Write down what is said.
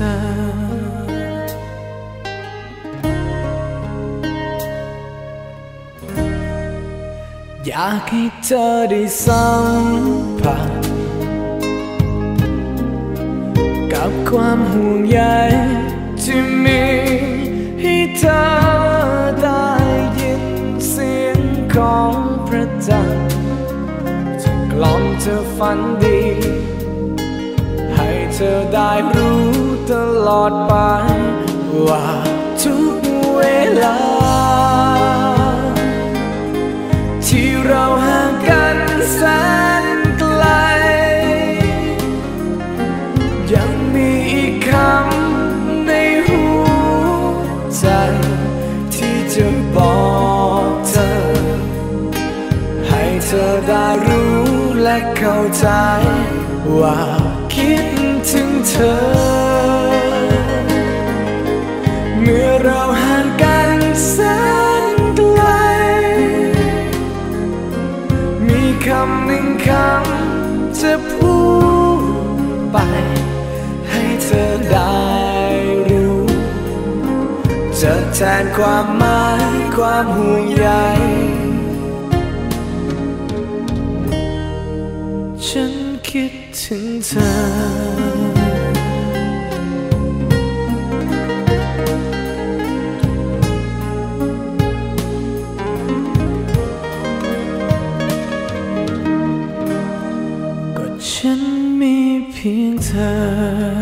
อยากให้เธอได้สัมผัสกับความห่วงใยที่มีให้เธอได้ยินเสียงของพระจันทร์จะกล่อมเธอฝันดีให้เธอได้รู้ ล่อมเธอฝันดีให้เธอได้รู้ตลอดไป ว่าทุกเวลา ที่เราห่างกันแสนไกล ยังมีอีกคำในหัวใจ ที่จะบอกเธอ ให้เธอได้รู้และเข้าใจ ว่าคิดถึงเธอ เมื่อเราห่างกันแสนไกล มีคำหนึ่งคำจะพูดไป ให้เธอได้รู้จะแทนความหมายความห่วงใยฉันคิดถึงเธอ ก็